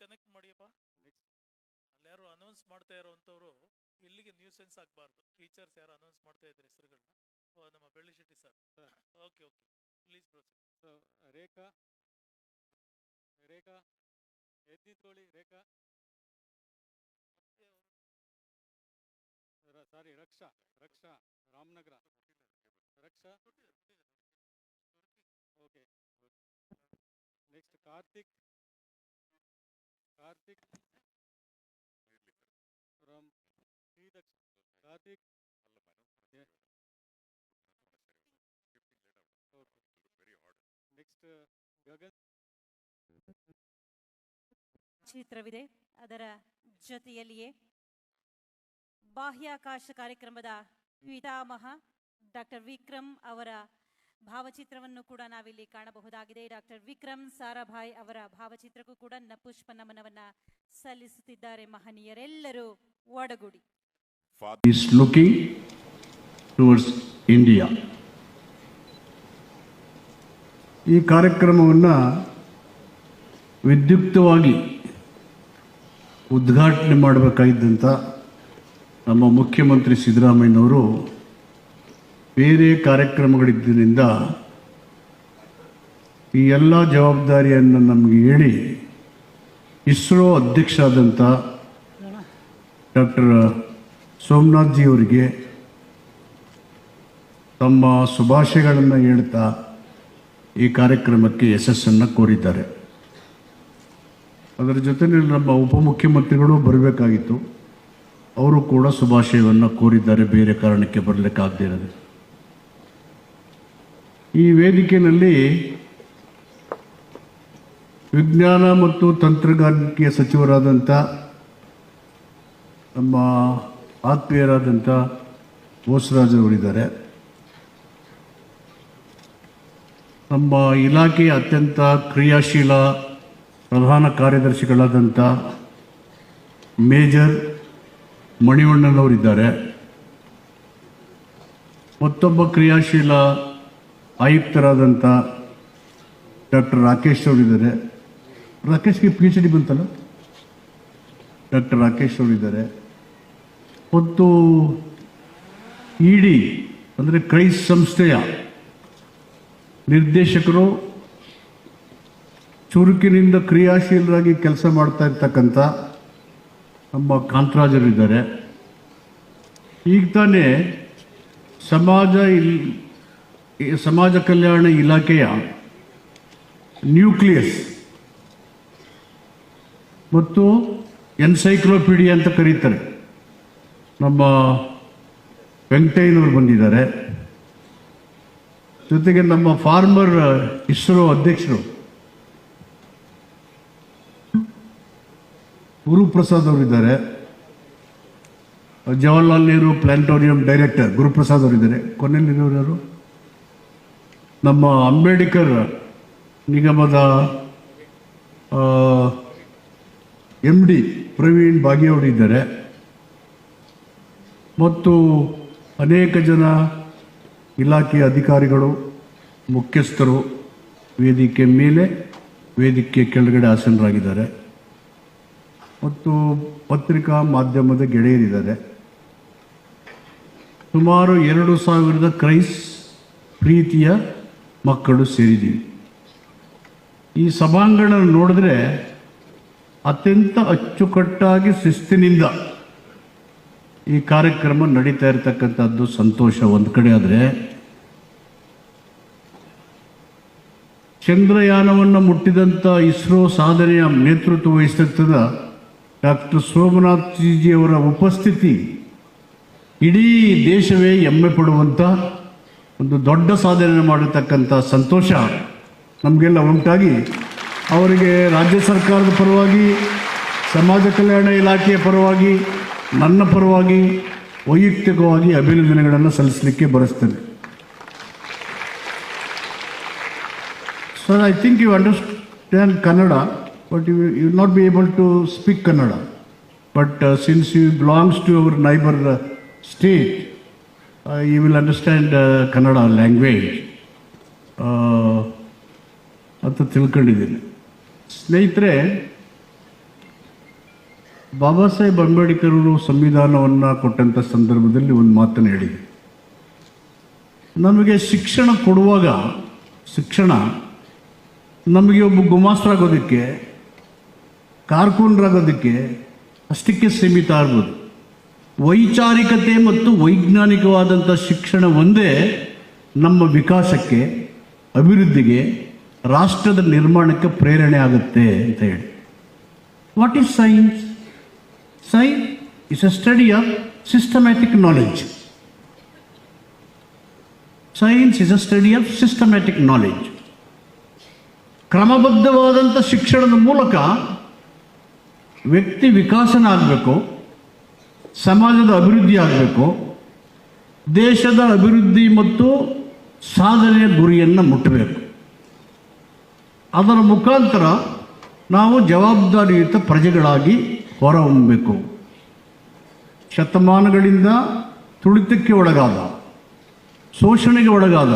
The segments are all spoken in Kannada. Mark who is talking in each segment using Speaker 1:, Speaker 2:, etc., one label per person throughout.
Speaker 1: ಕನೆಕ್ಟ್ ಮಾಡಿಯಪ್ಪ. ಅಲ್ಲಿ ಯಾರು ಅನೌನ್ಸ್ ಮಾಡ್ತಾ ಇರೋವಂಥವ್ರು ಇಲ್ಲಿಗೆ ನ್ಯೂಸೆನ್ಸ್ ಆಗಬಾರ್ದು. ಟೀಚರ್ಸ್ ಯಾರು ಅನೌನ್ಸ್ ಮಾಡ್ತಾ ಇದ್ದಾರೆ ಹೆಸರುಗಳನ್ನ. ನಮ್ಮ Belli Shetty sir okay okay please proceed
Speaker 2: Rekha Rekha ಎದ್ದು ನಿಂತ್ಕೊಳ್ಳಿ Rekha. Sorry Raksha Raksha Ramanagara. Raksha? Okay next Karthik. Karthik. Okay next Gagan
Speaker 3: ಚಿತ್ರವಿದೆ. ಅದರ ಜೊತೆಯಲ್ಲಿಯೇ ಬಾಹ್ಯಾಕಾಶ ಕಾರ್ಯಕ್ರಮದ ಪಿತಾಮಹ ಡಾಕ್ಟರ್ ವಿಕ್ರಮ್ ಅವರ ಭಾವಚಿತ್ರವನ್ನು ಕೂಡ ನಾವಿಲ್ಲಿ ಕಾಣಬಹುದಾಗಿದೆ. ಡಾಕ್ಟರ್ ವಿಕ್ರಮ್ ಸಾರಾಭಾಯ್ ಅವರ ಭಾವಚಿತ್ರಕ್ಕೂ ಕೂಡ ನ ಪುಷ್ಪ ನಮನವನ್ನ ಸಲ್ಲಿಸುತ್ತಿದ್ದಾರೆ ಮಹನೀಯರೆಲ್ಲರೂ. ಒಡಗೂಡಿ.
Speaker 4: Is looking towards India. ಈ ಕಾರ್ಯಕ್ರಮವನ್ನು ವಿದ್ಯುಕ್ತವಾಗಿ ಉದ್ಘಾಟನೆ ಮಾಡಬೇಕಾಗಿದ್ದಂಥ ನಮ್ಮ ಮುಖ್ಯಮಂತ್ರಿ ಸಿದ್ದರಾಮಯ್ಯನವರು ಬೇರೆ ಕಾರ್ಯಕ್ರಮಗಳಿದ್ದರಿಂದ ಈ ಎಲ್ಲ ಜವಾಬ್ದಾರಿಯನ್ನು ನಮಗೆ ಹೇಳಿ ಇಸ್ರೋ ಅಧ್ಯಕ್ಷರಾದಂಥ ಡಾಕ್ಟರ್ ಸೋಮನಾಥ್ ಜಿ ಅವರಿಗೆ ತಮ್ಮ ಶುಭಾಶಯಗಳನ್ನು ಹೇಳ್ತಾ ಈ ಕಾರ್ಯಕ್ರಮಕ್ಕೆ ಯಶಸ್ಸನ್ನು ಕೋರಿದ್ದಾರೆ. ಅದರ ಜೊತೆಯಲ್ಲಿ ನಮ್ಮ ಉಪಮುಖ್ಯಮಂತ್ರಿಗಳು ಬರಬೇಕಾಗಿತ್ತು. ಅವರು ಕೂಡ ಶುಭಾಶಯವನ್ನು ಕೋರಿದ್ದಾರೆ, ಬೇರೆ ಕಾರಣಕ್ಕೆ ಬರಲಿಕ್ಕಾಗದೇ ಇರೋದು. ಈ ವೇದಿಕೆಯಲ್ಲಿ ವಿಜ್ಞಾನ ಮತ್ತು ತಂತ್ರಗಾರಿಕೆ ಸಚಿವರಾದಂಥ ನಮ್ಮ ಆತ್ಮೀಯರಾದಂಥ ಅವರಿದ್ದಾರೆ ನಮ್ಮ ಇಲಾಖೆಯ ಅತ್ಯಂತ ಕ್ರಿಯಾಶೀಲ ಪ್ರಧಾನ ಕಾರ್ಯದರ್ಶಿಗಳಾದಂಥ ಮೇಜರ್ ಮಣಿವಣ್ಣನವರಿದ್ದಾರೆ. ಮತ್ತೊಬ್ಬ ಕ್ರಿಯಾಶೀಲ ಆಯುಕ್ತರಾದಂಥ ಡಾಕ್ಟರ್ ರಾಕೇಶ್ ಅವರಿದ್ದಾರೆ. ರಾಕೇಶ್ಗೆ ಪಿ ಎಚ್ ಡಿ ಬಂತಲ್ಲ? ಡಾಕ್ಟರ್ ರಾಕೇಶ್ ಅವರಿದ್ದಾರೆ. ಮತ್ತು ಇಡಿ, ಅಂದರೆ ಕ್ರೈಸ್ ಸಂಸ್ಥೆಯ ನಿರ್ದೇಶಕರು ಚುರುಕಿನಿಂದ ಕ್ರಿಯಾಶೀಲರಾಗಿ ಕೆಲಸ ಮಾಡ್ತಾ ಇರ್ತಕ್ಕಂಥ ನಮ್ಮ ಕಾಂತರಾಜರಿದ್ದಾರೆ. ಈಗ ತಾನೇ ಸಮಾಜ ಇಲ್, ಸಮಾಜ ಕಲ್ಯಾಣ ಇಲಾಖೆಯ ನ್ಯೂಕ್ಲಿಯಸ್ ಮತ್ತು ಎನ್ಸೈಕ್ಲೋಪೀಡಿಯಾ ಅಂತ ಕರೀತಾರೆ. ನಮ್ಮ ವೆಂಕಟಯ್ಯನವರು ಬಂದಿದ್ದಾರೆ. ಜೊತೆಗೆ ನಮ್ಮ ಫಾರ್ಮರ್ ಇಸ್ರೋ ಅಧ್ಯಕ್ಷರು ಗುರುಪ್ರಸಾದ್ ಅವರಿದ್ದಾರೆ ಜವಾಹರ್ಲಾಲ್ ನೆಹರು ಪ್ಲಾನಿಟೋರಿಯಂ ಡೈರೆಕ್ಟರ್ ಗುರುಪ್ರಸಾದ್ ಅವರಿದ್ದಾರೆ ಕೊನೆಯಲ್ಲಿರೋರು ನಮ್ಮ ಅಂಬೇಡ್ಕರ್ ನಿಗಮದ ಎಂ ಡಿ ಪ್ರವೀಣ್ ಬಾಗಿ ಅವರಿದ್ದಾರೆ ಮತ್ತು ಅನೇಕ ಜನ ಇಲಾಖೆಯ ಅಧಿಕಾರಿಗಳು, ಮುಖ್ಯಸ್ಥರು ವೇದಿಕೆ ಮೇಲೆ, ವೇದಿಕೆ ಕೆಳಗಡೆ ಆಸನರಾಗಿದ್ದಾರೆ. ಮತ್ತು ಪತ್ರಿಕಾ ಮಾಧ್ಯಮದ ಗೆಳೆಯರಿದ್ದಾರೆ. ಸುಮಾರು ಎರಡು ಸಾವಿರದ ಕ್ರೈಸ್ ಪ್ರೀತಿಯ ಮಕ್ಕಳು ಸೇರಿದ್ದೀವಿ. ಈ ಸಭಾಂಗಣ ನೋಡಿದ್ರೆ ಅತ್ಯಂತ ಅಚ್ಚುಕಟ್ಟಾಗಿ ಶಿಸ್ತಿನಿಂದ ಈ ಕಾರ್ಯಕ್ರಮ ನಡೀತಾ ಇರತಕ್ಕಂಥದ್ದು ಸಂತೋಷ ಒಂದು ಕಡೆ ಆದರೆ ಚಂದ್ರಯಾನವನ್ನು ಮುಟ್ಟಿದಂಥ ಇಸ್ರೋ ಸಾಧನೆಯ ನೇತೃತ್ವ ವಹಿಸಿದ ಡಾಕ್ಟರ್ ಸೋಮನಾಥ್ ಜೀಜಿಯವರ ಉಪಸ್ಥಿತಿ ಇಡೀ ದೇಶವೇ ಹೆಮ್ಮೆ ಪಡುವಂಥ ಒಂದು ದೊಡ್ಡ ಸಾಧನೆ ಮಾಡಿರ್ತಕ್ಕಂಥ ಸಂತೋಷ ನಮಗೆಲ್ಲ ಉಂಟಾಗಿ ಅವರಿಗೆ ರಾಜ್ಯ ಸರ್ಕಾರದ ಪರವಾಗಿ ಸಮಾಜ ಕಲ್ಯಾಣ ಇಲಾಖೆಯ ಪರವಾಗಿ ನನ್ನ ಪರವಾಗಿ ವೈಯಕ್ತಿಕವಾಗಿ ಅಭಿನಂದನೆಗಳನ್ನು ಸಲ್ಲಿಸಲಿಕ್ಕೆ ಬರೆಸ್ತೇನೆ sir I think you understand Kannada but you you not be able to speak Kannada but since you belongs to our neighbour state you will understand Kannada language ಅಂತ ತಿಳ್ಕೊಂಡಿದ್ದೀನಿ. ಸ್ನೇಹಿತರೆ ಬಾಬಾ ಸಾಹೇಬ್ ಅಂಬೇಡ್ಕರ್ ಅವರು ಸಂವಿಧಾನವನ್ನು ಕೊಟ್ಟಂಥ ಸಂದರ್ಭದಲ್ಲಿ ಒಂದು ಮಾತನ್ನು ಹೇಳಿ. ನಮಗೆ ಶಿಕ್ಷಣ ಕೊಡುವಾಗ, ಶಿಕ್ಷಣ ನಮಗೆ ಒಬ್ಬ ಗುಮಾಸ್ತರಾಗೋದಕ್ಕೆ, ಕಾರ್ಕೂನರಾಗೋದಕ್ಕೆ ಅಷ್ಟಕ್ಕೆ ಸೀಮಿತ ಆಗ್ಬೋದು. ವೈಚಾರಿಕತೆ ಮತ್ತು ವೈಜ್ಞಾನಿಕವಾದಂಥ ಶಿಕ್ಷಣ ಒಂದೇ ನಮ್ಮ ವಿಕಾಸಕ್ಕೆ, ಅಭಿವೃದ್ಧಿಗೆ, ರಾಷ್ಟ್ರದ ನಿರ್ಮಾಣಕ್ಕೆ ಪ್ರೇರಣೆ ಆಗುತ್ತೆ ಅಂತ ಹೇಳಿ. What is science science is a study of systematic knowledge. Science is a study of systematic knowledge ಕ್ರಮಬದ್ಧವಾದಂಥ ಶಿಕ್ಷಣದ ಮೂಲಕ ವ್ಯಕ್ತಿ ವಿಕಾಸನ ಆಗಬೇಕು, ಸಮಾಜದ ಅಭಿವೃದ್ಧಿ ಆಗಬೇಕು, ದೇಶದ ಅಭಿವೃದ್ಧಿ ಮತ್ತು ಸಾಧನೆಯ ಗುರಿಯನ್ನು ಮುಟ್ಟಬೇಕು ಅದರ ಮುಖಾಂತರ ನಾವು ಜವಾಬ್ದಾರಿಯುತ ಪ್ರಜೆಗಳಾಗಿ ಹೊರಹೊಮ್ಮಬೇಕು. ಶತಮಾನಗಳಿಂದ ತುಳಿತಕ್ಕೆ ಒಳಗಾದ, ಶೋಷಣೆಗೆ ಒಳಗಾದ,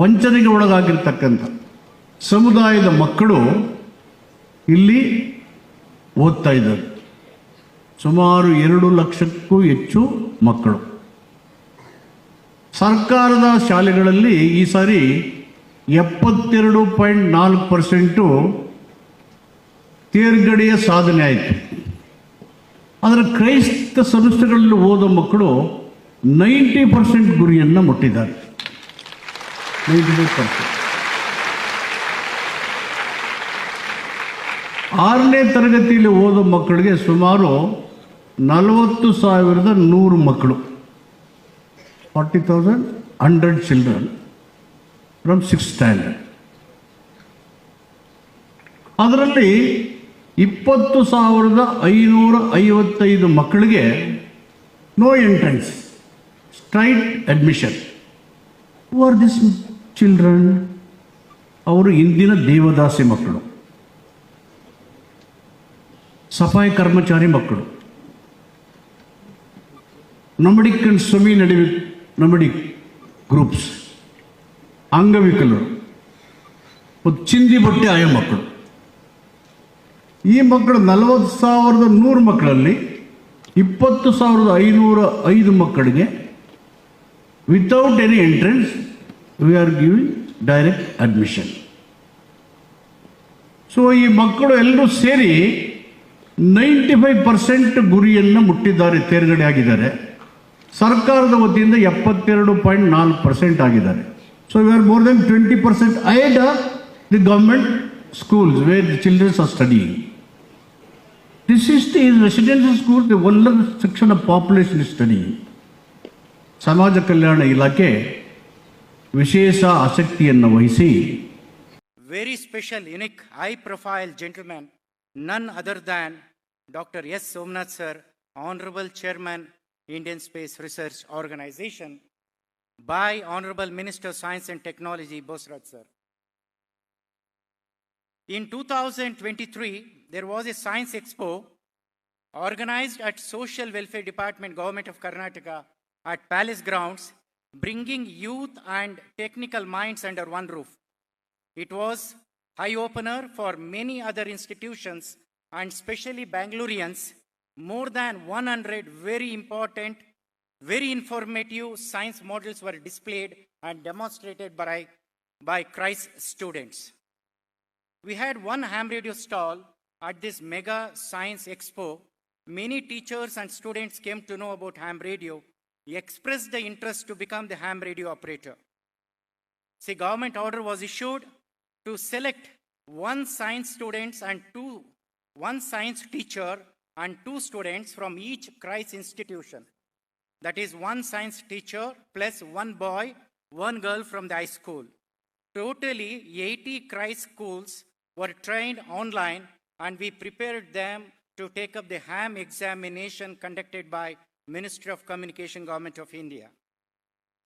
Speaker 4: ವಂಚನೆಗೆ ಒಳಗಾಗಿರ್ತಕ್ಕಂಥ ಸಮುದಾಯದ ಮಕ್ಕಳು ಇಲ್ಲಿ ಓದ್ತಾ ಇದ್ದಾರೆ. ಸುಮಾರು ಎರಡು ಲಕ್ಷಕ್ಕೂ ಹೆಚ್ಚು ಮಕ್ಕಳು. ಸರ್ಕಾರದ ಶಾಲೆಗಳಲ್ಲಿ ಈ ಸಾರಿ ಎಪ್ಪತ್ತೆರಡು ಪಾಯಿಂಟ್ ನಾಲ್ಕು ಪರ್ಸೆಂಟು ತೇರ್ಗಡೆಯ ಸಾಧನೆ ಆಯಿತು. ಅದರ ಕ್ರೈಸ್ತ ಸಂಸ್ಥೆಗಳಲ್ಲಿ ಓದೋ ಮಕ್ಕಳು ನೈಂಟಿ ಪರ್ಸೆಂಟ್ ಗುರಿಯನ್ನು ಮುಟ್ಟಿದ್ದಾರೆ. ಆರನೇ ತರಗತಿಯಲ್ಲಿ ಓದೋ ಮಕ್ಕಳಿಗೆ ಸುಮಾರು ನಲವತ್ತು ಸಾವಿರದ ನೂರು ಮಕ್ಕಳು. Forty thousand hundred children from six standard. ಅದರಲ್ಲಿ ಇಪ್ಪತ್ತು ಸಾವಿರದ ಐನೂರ ಐವತ್ತೈದು ಮಕ್ಕಳಿಗೆ no entrance straight admission are this children ಅವರು ಇಂದಿನ ದೇವದಾಸಿ ಮಕ್ಕಳು. ಸಫಾಯಿ ಕರ್ಮಚಾರಿ ಮಕ್ಕಳು. ನಮಡಿಕ್ ಅಂಡ್ ಸ್ವಮಿ ನಡಿವಿ ನಮಡಿಕ್ ಗ್ರೂಪ್ಸ್ ಅಂಗವಿಕಲರು. ಮತ್ತು ಚಿಂದಿ ಬಟ್ಟೆ ಆಯಾ ಮಕ್ಕಳು. ಈ ಮಕ್ಕಳು ನಲವತ್ತು ಸಾವಿರದ ನೂರು ಮಕ್ಕಳಲ್ಲಿ ಇಪ್ಪತ್ತು ಸಾವಿರದ ಐನೂರ ಐದು ಮಕ್ಕಳಿಗೆ without any entrance we are giving direct admission so ಈ ಮಕ್ಕಳು ಎಲ್ಲರೂ ಸೇರಿ ನೈಂಟಿ ಫೈವ್ ಪರ್ಸೆಂಟ್ ಗುರಿಯನ್ನು ಮುಟ್ಟಿದ್ದಾರೆ, ತೇರ್ಗಡೆ ಆಗಿದ್ದಾರೆ. ಸರ್ಕಾರದ ವತಿಯಿಂದ ಎಪ್ಪತ್ತೆರಡು ಪಾಯಿಂಟ್ ನಾಲ್ಕು ಪರ್ಸೆಂಟ್ ಆಗಿದ್ದಾರೆ. So we are more than twenty percent aid the government schools where the childrens are studying This is the residential school the lower section of population study ಸಮಾಜ ಕಲ್ಯಾಣ ಇಲಾಖೆ ವಿಶೇಷ ಆಸಕ್ತಿಯನ್ನು ವಹಿಸಿ
Speaker 5: very special, unique, high profile gentleman, none other than Dr. S. Somnath sir, Honorable Chairman, Indian Space Research Organization, by Honorable Minister of Science and Technology, Bosraj sir. In 2023, there was a science expo organized at Social Welfare Department, Government of Karnataka, at Palace Grounds, bringing youth and technical minds under one roof. It was eye opener for many other institutions and especially Bangaloreans. More than 100 very important, very informative science models were displayed and demonstrated by, by Christ students. We had one ham radio stall at this mega science expo. Many teachers and students came to know about ham radio, expressed the interest to become the ham radio operator. See, government order was issued to select one science students and two, one science teacher and two students from each Christ institution. That is one science teacher plus one boy, one girl from the high school. Totally 80 Christ schools were trained online and we prepared them to take up the ham examination conducted by Ministry of Communication, Government of India.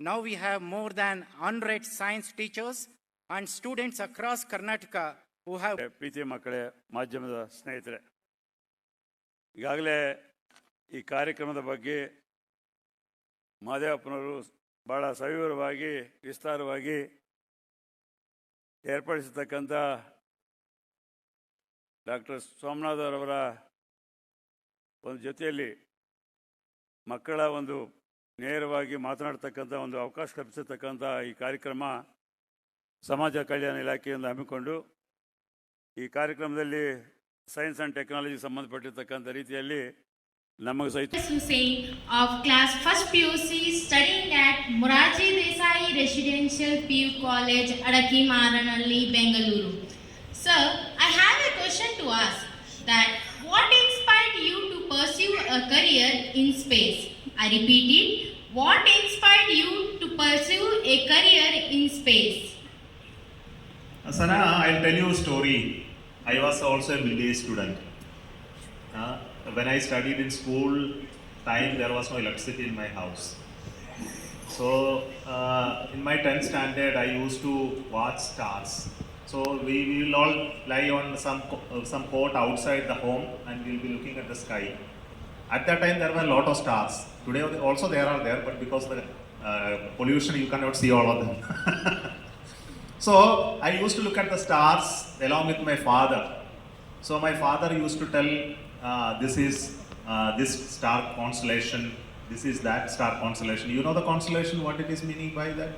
Speaker 5: Now we have more than 100 science teachers and students across Karnataka who have
Speaker 6: ಪ್ರೀತಿಯ ಮಕ್ಕಳೇ ಮಾಧ್ಯಮದ ಸ್ನೇಹಿತರೆ ಈಗಾಗಲೇ ಈ ಕಾರ್ಯಕ್ರಮದ ಬಗ್ಗೆ ಮಾದೇವಪ್ಪನವರು ಭಾಳ ಸವಿವರವಾಗಿ ವಿಸ್ತಾರವಾಗಿ ಏರ್ಪಡಿಸತಕ್ಕಂಥ ಡಾಕ್ಟರ್ ಸೋಮನಾಥರವರ ಒಂದು ಜೊತೆಯಲ್ಲಿ ಮಕ್ಕಳ ಒಂದು ನೇರವಾಗಿ ಮಾತನಾಡ್ತಕ್ಕಂಥ ಒಂದು ಅವಕಾಶ ಕಲ್ಪಿಸತಕ್ಕಂಥ ಈ ಕಾರ್ಯಕ್ರಮ ಸಮಾಜ ಕಲ್ಯಾಣ ಇಲಾಖೆಯಿಂದ ಹಮ್ಮಿಕೊಂಡು ಈ ಕಾರ್ಯಕ್ರಮದಲ್ಲಿ ಸೈನ್ಸ್ ಆ್ಯಂಡ್ ಟೆಕ್ನಾಲಜಿ ಸಂಬಂಧಪಟ್ಟಿರ್ತಕ್ಕಂಥ ರೀತಿಯಲ್ಲಿ ನಮಗೆ ಸಹಿತ
Speaker 7: Hussain of class 1st PUC studying at Moraji Morarji Desai residential P U college Adaki Maranahalli have a that what inspired you to pursue a career in space? I repeat it, what inspired you to pursue a career in space?
Speaker 8: Sana, I'll tell you a story. I was also a middle age student. Uh, when I studied in school time, there was no electricity in my house. So, uh, in my 10th standard, I used to watch stars. So, we will all lie on some, co- uh, some coat outside the home and we'll be looking at the sky. At that time, there were a lot of stars. Today, also there are there, but because of the uh, pollution, you cannot see all of them. So I used to look at the stars along with my father. So my father used to tell, uh, this is uh, this star constellation, this is that star constellation. You know the constellation, what it is meaning by that?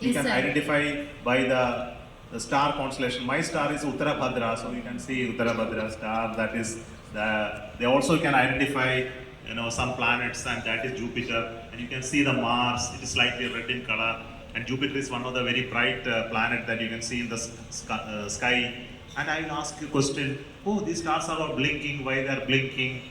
Speaker 8: You
Speaker 7: Yes,
Speaker 8: can
Speaker 7: sir.
Speaker 8: identify by the, the star constellation. My star is Uttarabhadra, so you can see Uttarabhadra star. That is the. They also can identify, you know, some planets, and that is Jupiter. And you can see the Mars. It is slightly red in color and Jupiter is one of the very bright uh, planet that you can see in the sky, uh, sky. And I will ask you a question: Oh, these stars are all blinking. Why they are blinking?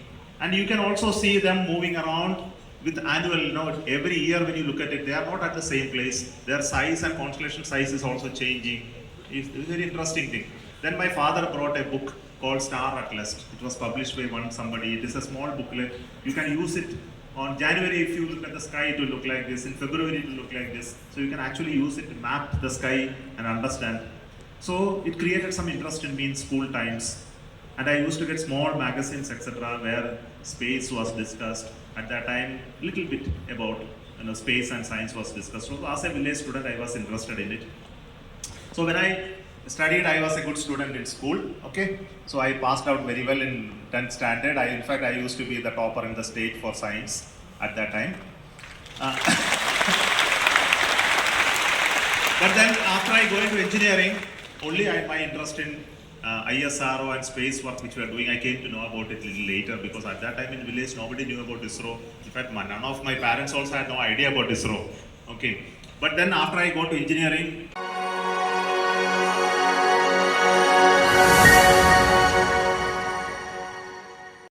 Speaker 8: And you can also see them moving around with annual. You know, every year when you look at it, they are not at the same place. Their size and constellation size is also changing. It's a very interesting thing. Then my father brought a book called Star Atlas. It was published by one somebody. It is a small booklet. You can use it on January, if you look at the sky, it will look like this. In February, it will look like this. So you can actually use it to map the sky and understand. So it created some interest in me in school times. And I used to get small magazines, etc., where space was discussed. At that time, little bit about you know, space and science was discussed. So as a village student, I was interested in it. So when I studied, I was a good student in school. Okay, so I passed out very well in 10th standard. I, in fact, I used to be the topper in the state for science at that time. Uh, but then after I go into engineering, only I, my interest in uh, ISRO and space work which we are doing, I came to know about it a little later because at that time in village nobody knew about ISRO. In fact, my- none of my parents also had no idea about ISRO. Okay, but then after I go to engineering,